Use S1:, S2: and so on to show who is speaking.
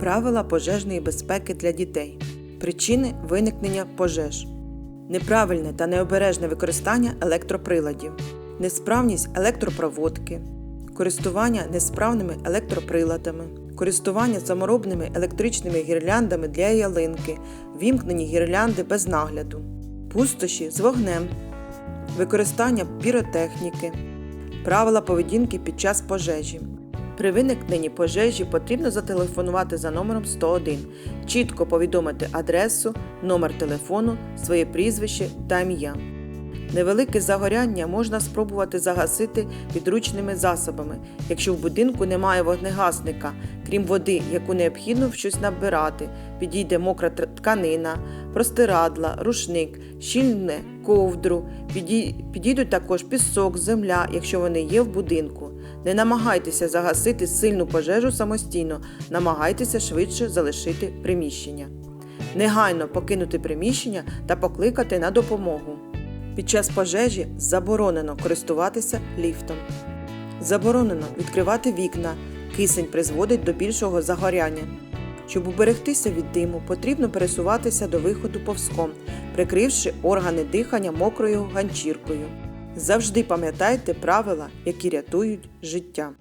S1: Правила пожежної безпеки для дітей. Причини виникнення пожеж. Неправильне та необережне використання електроприладів. Несправність електропроводки. Користування несправними електроприладами. Користування саморобними електричними гірляндами для ялинки. Вімкнені гірлянди без нагляду. Пустощі з вогнем. Використання піротехніки. Правила поведінки під час пожежі. При виникненні пожежі потрібно зателефонувати за номером 101, чітко повідомити адресу, номер телефону, своє прізвище та ім'я. Невелике загоряння можна спробувати загасити підручними засобами, якщо в будинку немає вогнегасника, крім води, яку необхідно в щось набирати, підійде мокра тканина, простирадла, рушник, щільне ковдру, підійдуть також пісок, земля, якщо вони є в будинку. Не намагайтеся загасити сильну пожежу самостійно, намагайтеся швидше залишити приміщення. Негайно покинути приміщення та покликати на допомогу. Під час пожежі заборонено користуватися ліфтом. Заборонено відкривати вікна. Кисень призводить до більшого загоряння. Щоб уберегтися від диму, потрібно пересуватися до виходу повзком, прикривши органи дихання мокрою ганчіркою. Завжди пам'ятайте правила, які рятують життя.